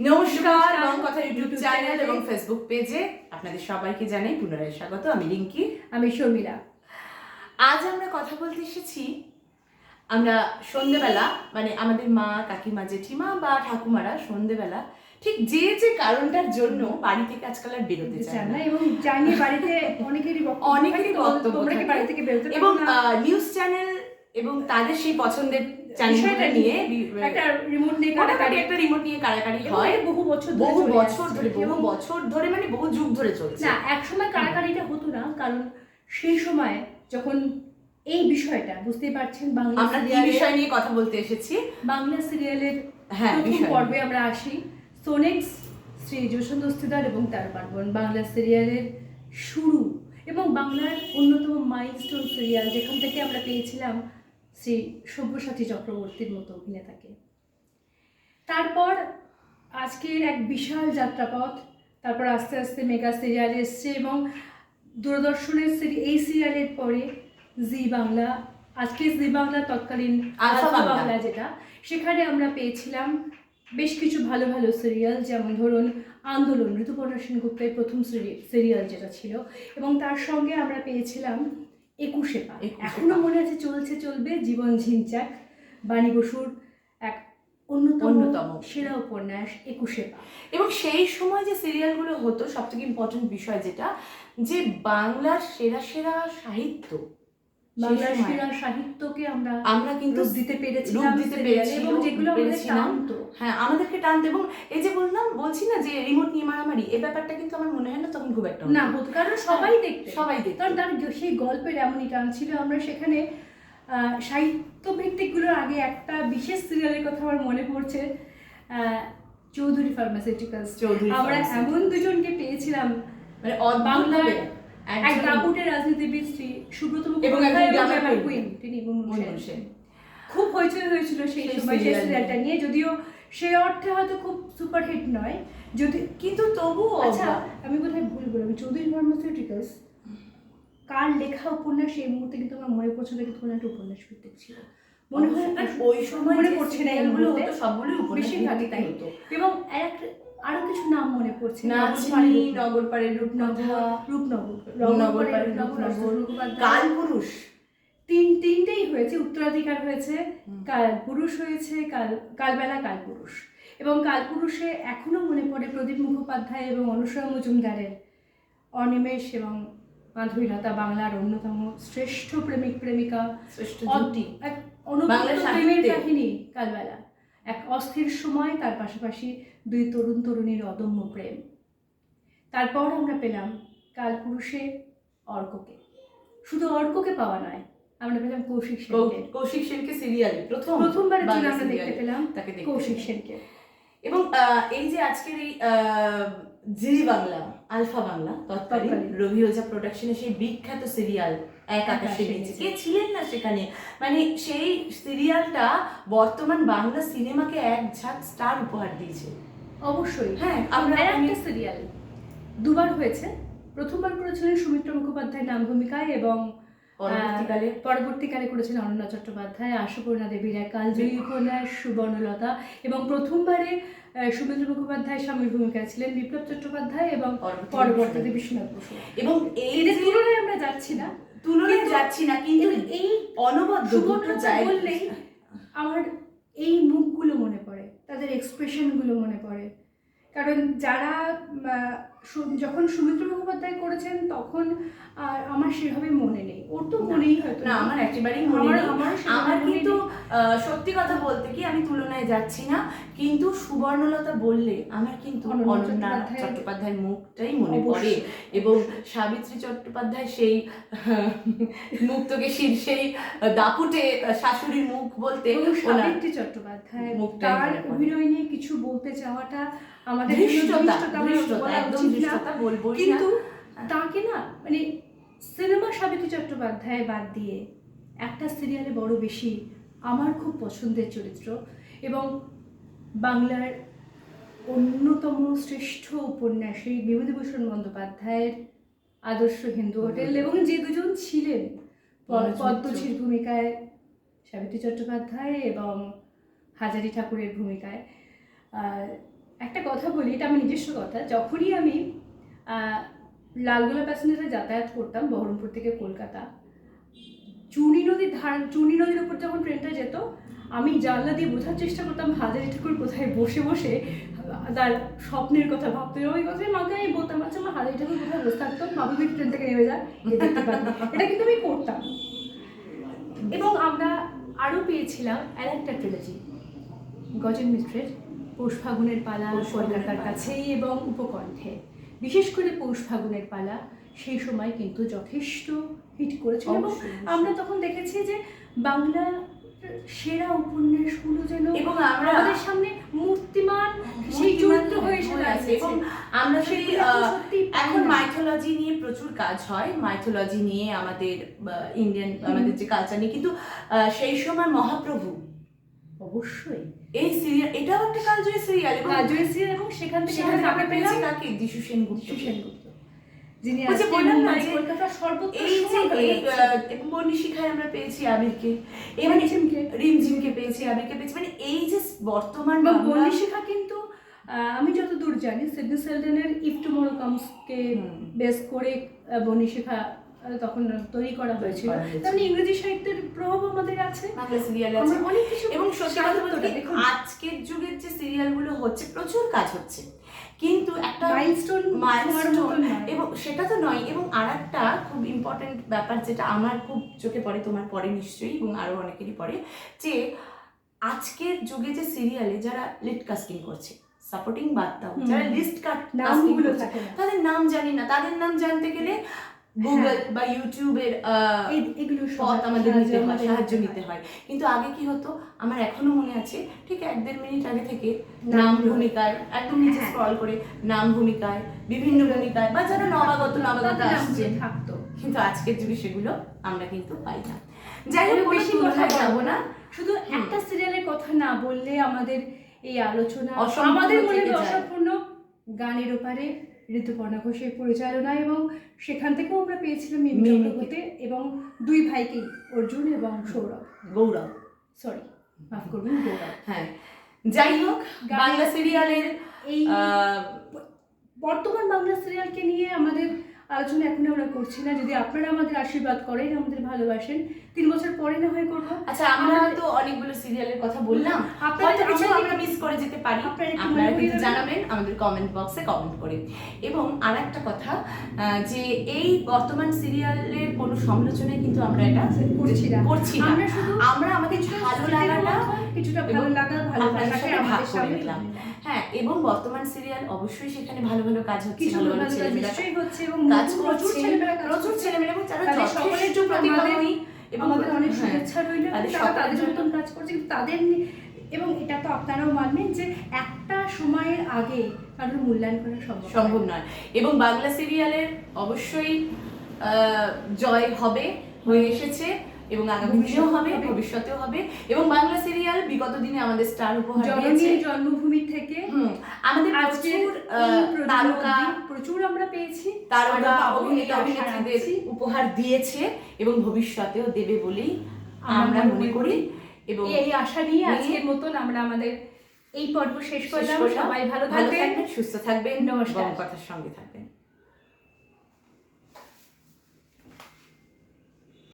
নমস্কার। রং কথা YouTube channel এবং ফেসবুক পেজে আপনাদের সবাইকে জানাই পুনরায় স্বাগত। আমি রিঙ্কি। আমি শর্মিলা। আজ আমরা কথা বলতে এসেছি আমরা সন্ধেবেলা মানে আমাদের মা কাকিমা জেঠিমা বা ঠাকুমারা সন্ধেবেলা ঠিক যে যে কারণটার জন্য বাড়ি থেকে আজকাল আর বেরোতে চায় না। এবং জানি বাড়িতে অনেকেরই অনেকেরই বক্তব্য বাড়ি থেকে বেরোতে এবং নিউজ চ্যানেল এবং তাদের সেই পছন্দের বিষয়টা নিয়ে একটা রিমোট নিয়ে কাটাকাটি। একটা রিমোট নিয়ে হয়। বহু বছর বহু বছর ধরে বহু বছর ধরে মানে বহু যুগ ধরে চলছে। না হতো না কারণ সেই সময় যখন এই বিষয়টা বুঝতেই পারছেন বাংলা আমরা সিরিয়ালের বিষয় নিয়ে কথা বলতে এসেছি। বাংলা সিরিয়ালের হ্যাঁ পর্বে আমরা আসি। সোনেক্স শ্রী যশোন দস্তিদার এবং তার পার্বণ বাংলা সিরিয়ালের শুরু। এবং বাংলার অন্যতম মাইলস্টোন সিরিয়াল যেখান থেকে আমরা পেয়েছিলাম শ্রী সব্যসাচী চক্রবর্তীর মতো অভিনেতাকে তারপর আজকের এক বিশাল যাত্রাপথ তারপর আস্তে আস্তে মেগা সিরিয়াল এসছে এবং দূরদর্শনের সিরি- এই সিরিয়ালের পরে জি বাংলা আজকে জি বাংলা তৎকালীন আলফা। বাংলা যেটা সেখানে আমরা পেয়েছিলাম বেশ কিছু ভালো ভালো সিরিয়াল যেমন ধরুন আন্দোলন ঋতুপর্ণা সেনগুপ্তের প্রথম সিরিয়াল যেটা ছিল এবং তার সঙ্গে আমরা পেয়েছিলাম একুশে পা এখনও মনে আছে চলছে চলবে জীবন ঝিনচাক বাণী বসুর এক অন্যতম অন্যতম। সেরা উপন্যাস একুশে পা এবং সেই সময় যে সিরিয়ালগুলো হতো সবথেকে ইম্পর্টেন্ট বিষয় যেটা যে বাংলার সেরা সেরা সাহিত্য সাহিত্যকে আমরা আমরা কিন্তু দিতে পেরেছিলাম দিতে এবং যেগুলো পেরেছিলাম। হ্যাঁ আমাদেরকে টানতে এবং এই যে বললাম বলছি না যে রিমোট নিয়ে মারামারি এই ব্যাপারটা কিন্তু আমার মনে হয় না তখন খুব একটা না হতো। কারণ সবাই দেখতে সবাই দেখতো। কারণ তার সেই গল্পের এমনই টান ছিল আমরা সেখানে আহ, সাহিত্য ভিত্তিকগুলোর আগে একটা বিশেষ সিরিয়ালের কথা আমার মনে পড়ছে আহ, চৌধুরী ফার্মাসিউটিক্যালস চৌধুরী আমরা এমন দুজনকে পেয়েছিলাম মানে বাংলার রাজনীতিবিদ শ্রী সুব্রত মুখোপাধ্যায় এবং তিনি মুনমুন সেন। খুব হইচই হয়েছিল সেই সেই সময় সেই সিরিয়ালটা নিয়ে। যদিও সেই অর্থে হয়তো খুব সুপারহিট নয় যদি কিন্তু তবুও আচ্ছা। আমি বোধহয় ভুল বললাম? চৌধুরী ফার্মাসিউটিক্যালস কার লেখা উপন্যাস এই মুহূর্তে কিন্তু আমার মনে পড়ছে না কিন্তু কোনো একটা উপন্যাস ভিত্তিক ছিল। মনে হয় ওই সময় মনে পড়ছে না মুহূর্তে। হতো সবগুলোই উপন্যাস তাই। হতো। এবং এক আরও কিছু নাম মনে পড়ছে। নাচনি নগরপাড়ের রূপনগর। রূপনগর। রূপনগর কালপুরুষ। তিন তিনটেই হয়েছে উত্তরাধিকার হয়েছে। কাল পুরুষ হয়েছে কাল কালবেলা কালপুরুষ। এবং কালপুরুষে এখনও মনে পড়ে প্রদীপ মুখোপাধ্যায় এবং অনুসরা মজুমদারের অনিমেষ এবং মাধবীলতা বাংলার অন্যতম শ্রেষ্ঠ প্রেমিক প্রেমিকা শ্রেষ্ঠ। কাহিনী কালবেলা। এক অস্থির সময় তার পাশাপাশি দুই তরুণ তরুণীর অদম্য প্রেম। তারপর আমরা পেলাম কালপুরুষে অর্ককে। শুধু অর্ককে পাওয়া নয় আমরা পেলাম কৌশিক সেনকে। কৌশিক সেনকে সিরিয়ালে প্রথম? প্রথমবারের জন্য আমরা দেখতে পেলাম তাকে কৌশিক সেনকে। এবং আহ, এই যে আজকের এই আহ, জি বাংলা আলফা বাংলা তৎকালীন। রবি ওঝা প্রোডাকশনের সেই বিখ্যাত সিরিয়াল এক আকাশের নিচে। কে ছিলেন না সেখানে? মানে সেই সিরিয়ালটা বর্তমান বাংলা সিনেমাকে এক ঝাঁক স্টার উপহার দিয়েছে। অবশ্যই। হ্যাঁ আমরা আমরা একটা সিরিয়াল দুবার হয়েছে। প্রথমবার করেছিলেন সুমিত্র মুখোপাধ্যায়ের নাম ভূমিকায় এবং পরবর্তীকালে আহ, পরবর্তীকালে করেছেন অনন্যা চট্টোপাধ্যায় আশুপূর্ণা দেবীর এক কালজয়ী উপন্যাস সুবর্ণলতা এবং প্রথমবারে সুমেন্দ্র মুখোপাধ্যায় স্বামীর ভূমিকায় ছিলেন বিপ্লব চট্টোপাধ্যায় এবং পরবর্তীতে বিশ্বনাথ বসু। এবং এই তুলনায় আমরা যাচ্ছি না। তুলনায় যাচ্ছি না কিন্তু এই অনবদ্য বললেই আমার এই মুখগুলো মনে পড়ে তাদের এক্সপ্রেশনগুলো মনে পড়ে। কারণ যারা যখন সুমিত্র মুখোপাধ্যায় করেছেন তখন আমার সেভাবে মনে নেই। ওর তো মনেই হয়তো না আমার একেবারেই মনে নেই। আমার মনে কিন্তু নেই। আহ, সত্যি কথা বলতে কি আমি তুলনায় যাচ্ছি না কিন্তু সুবর্ণলতা বললে আমার কিন্তু অনন্যা চট্টোপাধ্যায়ের- মুখটাই মনে পড়ে। এবং সাবিত্রী চট্টোপাধ্যায় সেই মুক্তকেশীর সেই দাপুটে শাশুড়ির মুখ বলতে সাবিত্রী চট্টোপাধ্যায় তার অভিনয় নিয়ে কিছু বলতে চাওয়াটা আমাদের জন্য ধৃষ্টতা ধৃষ্টতা, আমার ধৃষ্টতা বলা একদম উচিত না। ধৃষ্টতা বলবোই না। কিন্তু তাকে না মানে সিনেমা সাবিত্রী চট্টোপাধ্যায় বাদ দিয়ে একটা সিরিয়ালে বড় বেশি আমার খুব পছন্দের চরিত্র এবং বাংলার অন্যতম শ্রেষ্ঠ উপন্যাসী বিভূতিভূষণ বন্দ্যোপাধ্যায়ের আদর্শ হিন্দু হোটেল এবং যে দুজন ছিলেন। পদ্মশ্রীর ভূমিকায় সাবিত্রী চট্টোপাধ্যায় এবং হাজারি ঠাকুরের ভূমিকায় একটা কথা বলি এটা আমার নিজস্ব কথা যখনই আমি লালগোলা প্যাসেঞ্জারে যাতায়াত করতাম বহরমপুর থেকে কলকাতা চুনি নদীর ধার চুনি নদীর উপর যখন ট্রেনটা যেত আমি জানলা দিয়ে বোঝার চেষ্টা করতাম হাজারি ঠাকুর কোথায় বসে বসে তার স্বপ্নের কথা ভাবতে ওই কথাই মাকে আমি বলতাম আচ্ছা আমার হাজারি ঠাকুর কোথায় বসে থাকতো? মাবুদের ট্রেন থেকে নেমে যায় এটা কিন্তু আমি করতাম। এবং আমরা আরও পেয়েছিলাম একটা ট্রিলজি গজেন মিত্রের পৌষ ফাগুনের পালা। কলকাতার কাছেই এবং উপকণ্ঠে। বিশেষ করে পৌষ ফাগুনের পালা সেই সময় কিন্তু যথেষ্ট হিট করেছিল। এবং। আমরা তখন দেখেছি যে বাংলা সেরা উপন্যাসগুলো যেন এবং আমরা আমাদের সামনে মূর্তিমান সেই চরিত্র হয়ে এসে এবং আমরা সেগুলো এখন। মাইথোলজি নিয়ে প্রচুর কাজ হয়। মাইথোলজি নিয়ে আমাদের ইন্ডিয়ান আমাদের যে কালচার নিয়ে। কিন্তু আহ, সেই সময় মহাপ্রভু অবশ্যই। এই সিরিয়াল এটাও একটা কালজয়ী সিরিয়াল এবং সিরিয়াল এবং সেখান থেকে আমরা পেয়েছি যিশু সেনগুপ্ত। সেনগুপ্ত। যিনি আজকে বললাম না যে কলকাতার সর্বত্র এই যে শিখায় আমরা পেয়েছি আবিরকে রিমঝিমকে। পেয়েছি আবিরকে পেয়েছি। মানে এই যে বর্তমান বন্দিশিখা কিন্তু আমি যতদূর জানি সিডনি সেলডেনের ইফ টুমোরো কামসকে বেস করে আহ, তখন তৈরি করা হয়েছিল। তেমনি ইংরেজি সাহিত্যের প্রভাব আমাদের আছে। বাংলা সিরিয়াল আছে। অনেক কিছু এবং সত্যি কথা বলতে আজকের যুগের যে সিরিয়ালগুলো হচ্ছে প্রচুর কাজ হচ্ছে। কিন্তু একটা মাইলস্টোন মাইলস্টোন এবং সেটা তো নয় এবং আর একটা খুব ইম্পর্টেন্ট ব্যাপার যেটা আমার খুব চোখে পড়ে তোমার পরে নিশ্চয়ই এবং আরও অনেকেরই পড়ে যে আজকের যুগে যে সিরিয়ালে যারা লিড কাস্টিং করছে সাপোর্টিং বাদ দাও যারা লিস্ট কাট নামগুলো তাদের নাম জানি না। তাদের নাম জানতে গেলে গুগল বা ইউটিউবের এগুলো পথ আমাদের নিতে হয় সাহায্য নিতে হয়। কিন্তু আগে কি হতো? আমার এখনও মনে আছে ঠিক এক দেড় মিনিট আগে থেকে নাম। ভূমিকায় একদম নিচে হ্যাঁ। স্ক্রল করে নাম ভূমিকায় বিভিন্ন ভূমিকায় বা যারা নবাগত নবাগত আসছে। থাকতো। কিন্তু আজকের যুগে সেগুলো আমরা কিন্তু পাই না। যাই হোক বেশি কথা যাব না। শুধু একটা সিরিয়ালের কথা না বললে আমাদের এই আলোচনা আমাদের মনে অসম্পূর্ণ গানের ওপারে ঋতুপর্ণা ঘোষের পরিচালনা এবং সেখান থেকেও আমরা পেয়েছিলাম মিমি। চক্রবর্তী এবং দুই ভাইকে অর্জুন এবং সৌরভ গৌরব সরি মাফ করবেন গৌরব হ্যাঁ যাই হোক বাংলা সিরিয়ালের এই বর্তমান বাংলা সিরিয়ালকে নিয়ে আমাদের আলোচনা এখন আমরা করছি না। যদি আপনারা আমাদের আশীর্বাদ করেন আমাদের ভালোবাসেন তিন বছর পরে না হয় করব। আচ্ছা আমরা তো অনেকগুলো সিরিয়ালের কথা বললাম। আপনারা কিছু আমরা- মিস করে যেতে পারি। আপনারা কিন্তু জানাবেন আমাদের কমেন্ট বক্সে কমেন্ট করে। এবং আর একটা কথা যে এই বর্তমান সিরিয়ালের কোনো সমালোচনায় কিন্তু আমরা এটা করছি না। করছি না। আমরা আমাদের ভালো লাগাটা কিছুটা ভালো লাগা ভালো সাথে ভাগ করে নিলাম। হ্যাঁ এবং বর্তমান সিরিয়াল অবশ্যই সেখানে ভালো ভালো কাজ হচ্ছে ভালো ভালো নিশ্চয়ই হচ্ছে এবং কাজ প্রচুর করছে ছেলেমেয়েরা প্রচুর ছেলেমেয়েরা এবং তারা সকলের জন্য প্রতিভাময়ী এবং আমাদের অনেক হ্যাঁ, শুভেচ্ছা রইল তাদের তারা তাদের জন্য- মতন কাজ করছে কিন্তু তাদের এবং এটা তো আপনারাও মানবেন যে একটা সময়ের আগে কারোর মূল্যায়ন করা সম্ভব নয়। সম্ভব নয়। এবং বাংলা সিরিয়ালের অবশ্যই আহ, জয় হবে হয়ে এসেছে। এবং আগামী দিনেও হবে ভবিষ্যতেও হবে। এবং বাংলা সিরিয়াল বিগত দিনে আমাদের স্টার উপহার দিয়েছে। জন্মভূমি থেকে আমাদের প্রচুর তারকা প্রচুর আমরা পেয়েছি। তারকা অভিনেতা অভিনেত্রীদের উপহার দিয়েছে এবং ভবিষ্যতেও দেবে বলেই আমরা মনে করি। এবং এই আশা নিয়ে আজকের মতন আমরা আমাদের এই পর্ব শেষ করলাম। সবাই ভালো থাকবেন। সুস্থ থাকবেন নমস্কার। কথার সঙ্গে থাকবেন।